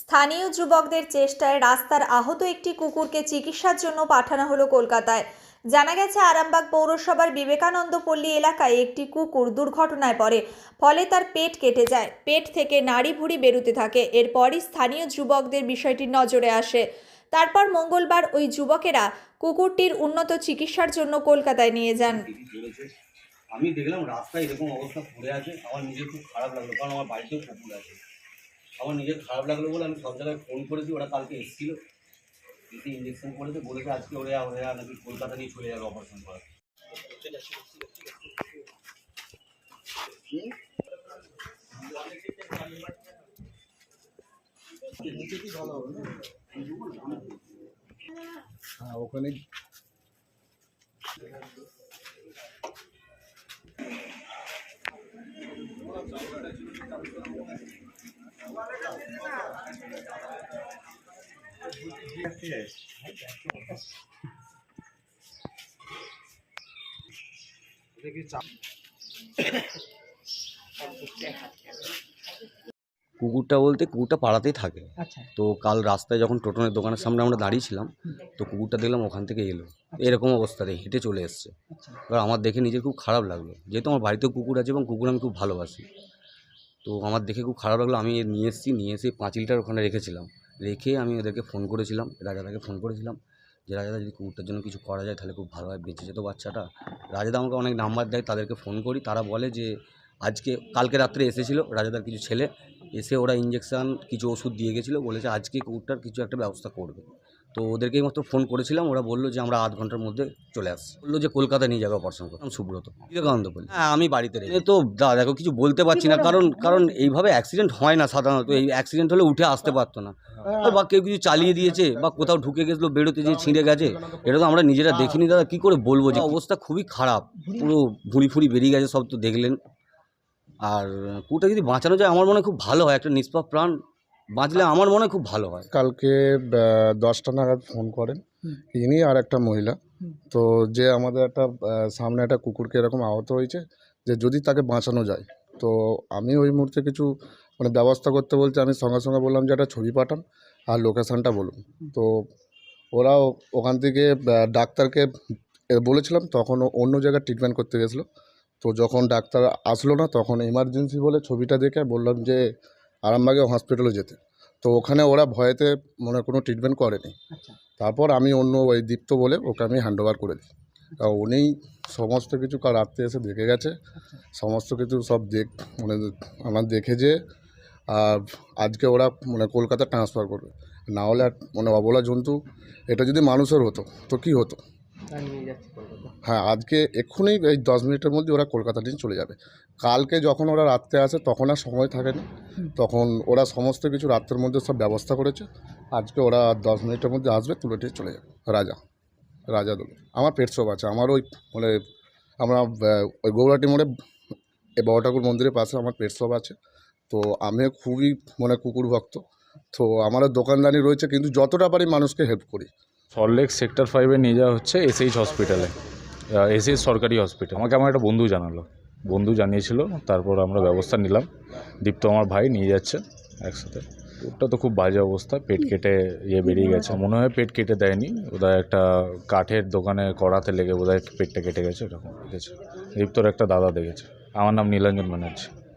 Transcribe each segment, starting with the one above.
স্থানীয় যুবকদের চেষ্টায় রাস্তার আহত একটি কুকুরকে চিকিৎসার জন্য পাঠানো হলো কলকাতায়। জানা গেছে, আরামবাগ পৌরসভার বিবেকানন্দ পল্লী এলাকায় একটি কুকুর দুর্ঘটনায় পড়ে। ফলে তার পেট কেটে যায়। পেট থেকে নাড়ি ভুড়ি বেরোতে থাকে। এরপরই স্থানীয় যুবকদের বিষয়টি নজরে আসে। তারপর মঙ্গলবার ওই যুবকেরা কুকুরটির উন্নত চিকিৎসার জন্য কলকাতায় নিয়ে যান। আমি দেখলাম রাস্তায় এরকম অবস্থা পড়ে আছে। আমার নিজের খুব খারাপ লাগল, কারণ আমার বাড়িতেও কুকুর আছে। আমার নিজের খারাপ লাগল বলে আমি সব জায়গায় ফোন করেছি, ওরা কালকে এসেছিল। এসে ইঞ্জেকশন করেছে, বলেছে আজকে ওরা ওরা নাকি কলকাতা নিয়ে চলে যাবে অপারেশন করা হ্যাঁ ওখানে কুকুরটা বলতে কুকুরটা পাড়াতেই থাকে। আচ্ছা। তো কাল রাস্তায় যখন টোটনের দোকানের সামনে আমরা দাঁড়িয়েছিলাম তো কুকুরটা দেখলাম ওখান থেকে এলো। এরকম অবস্থাতে হেঁটে চলে এসছে। আচ্ছা। এবার আমার দেখে নিজের খুব খারাপ লাগল। যেহেতু আমার বাড়িতেও কুকুর আছে এবং কুকুর আমি খুব ভালোবাসি। তো আমার দেখে খুব খারাপ লাগল। আমি নিয়ে এসেছি নিয়ে এসে পাঁচিলটার ওখানে রেখেছিলাম। রেখে আমি ওদেরকে ফোন করেছিলাম, রাজাদাকে ফোন করেছিলাম যে, রাজাদা, যদি কুকুরটার জন্য কিছু করা যায়, তাহলে খুব ভালো হয়, বেঁচে যেত বাচ্চাটা। রাজাদা আমাকে অনেক নাম্বার দেয়, তাদেরকে ফোন করি, তারা বলে যে, আজকে, কালকে রাত্রে এসেছিল রাজাদার কিছু ছেলে, এসে ওরা ইঞ্জেকশান কিছু ওষুধ দিয়ে গেছিল, বলেছে আজকে কুকুরটার কিছু একটা ব্যবস্থা করবে। তো ওদেরকেই মাত্র ফোন করেছিলাম ওরা বলল যে আমরা আধ ঘণ্টার মধ্যে চলে আস বলল যে কলকাতা নিয়ে যাবে অপারেশন করতাম সুব্রত। বিবেকানন্দ বলি হ্যাঁ আমি বাড়িতে রেখে তো দা দেখো কিছু বলতে পারছি না কারণ কারণ এইভাবে অ্যাক্সিডেন্ট হয় না সাধারণত। এই অ্যাক্সিডেন্ট হলে উঠে আসতে পারতো না। বা কেউ কিছু চালিয়ে দিয়েছে বা কোথাও ঢুকে গেছিল বেরোতে যে ছিঁড়ে গেছে এটা তো আমরা নিজেরা দেখিনি দাদা কী করে বলব যে অবস্থা খুবই খারাপ। পুরো ভুঁড়ি ফুড়ি বেরিয়ে গেছে সব তো দেখলেন। আর কুটা যদি বাঁচানো যায় আমার মনে হয় খুব ভালো হয় একটা নিষ্পাপ প্রাণ বাঁচলে আমার মনে হয় খুব ভালো হয়। কালকে দশটা নাগাদ ফোন করেন। ইনি আর একটা মহিলা। তো যে আমাদের একটা সামনে একটা কুকুরকে এরকম আহত হয়েছে যে যদি তাকে বাঁচানো যায়। তো আমি ওই মুহূর্তে কিছু মানে ব্যবস্থা করতে বলতে আমি সঙ্গে সঙ্গে বললাম যে একটা ছবি পাঠান আর লোকেশানটা বলুন। তো ওরা ওখান থেকে ডাক্তারকে বলেছিলাম তখন ও অন্য জায়গায় ট্রিটমেন্ট করতে গেছিল। তো যখন ডাক্তার আসলো না তখন এমার্জেন্সি বলে ছবিটা দেখে বললাম যে আরামবাগে হসপিটালে যেতে। তো ওখানে ওরা ভয়েতে মনে কোনো ট্রিটমেন্ট করেনি। আচ্ছা। তারপর আমি অন্য ওই দীপ্ত বলে ওকে আমি হ্যান্ড ওভার করে দিই। তা উনি সমস্ত কিছু কাল রাত্রে এসে দেখে গেছে। সমস্ত কিছু সব দেখ মানে আমার দেখে যে আর আজকে ওরা মানে কলকাতা ট্রান্সফার করবে। না হলে মানে অবলা জন্তু এটা যদি মানুষের হতো তো কি হতো? হ্যাঁ আজকে এক্ষুনি এই দশ মিনিটের মধ্যে ওরা কলকাতা নিয়ে চলে যাবে। কালকে যখন ওরা রাত্রে আসে তখন আর সময় থাকে না তখন ওরা সমস্ত কিছু রাত্রের মধ্যে সব ব্যবস্থা করেছে। আজকে ওরা দশ মিনিটের মধ্যে আসবে তুলে নিয়ে চলে যাবে। রাজা রাজা দোল আমার পেট সব আছে। আমার ওই মানে আমরা ওই গৌরাটি মোড়ে বড় ঠাকুর মন্দিরের পাশে আমার পেট সব আছে। তো আমি খুবই মানে কুকুর ভক্ত তো আমারও দোকানদানি রয়েছে কিন্তু যতটা পারি মানুষকে হেল্প করি। সল্টলেক সেক্টর ফাইভে নিয়ে যাওয়া হচ্ছে এসএইচ হসপিটালে এসএইচ সরকারি হসপিটাল আমাকে আমার একটা বন্ধু জানালো। বন্ধু জানিয়েছিল, তারপর আমরা ব্যবস্থা নিলাম। দীপ্ত আমার ভাই নিয়ে যাচ্ছে একসাথে। ওটা তো খুব বাজে অবস্থা, পেট কেটে ইয়ে বেরিয়ে গেছে। মনে হয় পেট কেটে দেয়নি। বোধহয় একটা কাঠের দোকানে কড়াতে লেগে বোধহয় পেটটা কেটে গেছে, এরকম দেখেছে দীপ্তর একটা দাদা দেখেছে। আমার নাম নীলাঞ্জন ব্যানার্জি।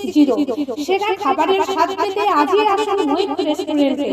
six zero. সেরা খাবারের স্বাদ পেতে আজই আসুন মৈত্র রেস্টুরেন্টে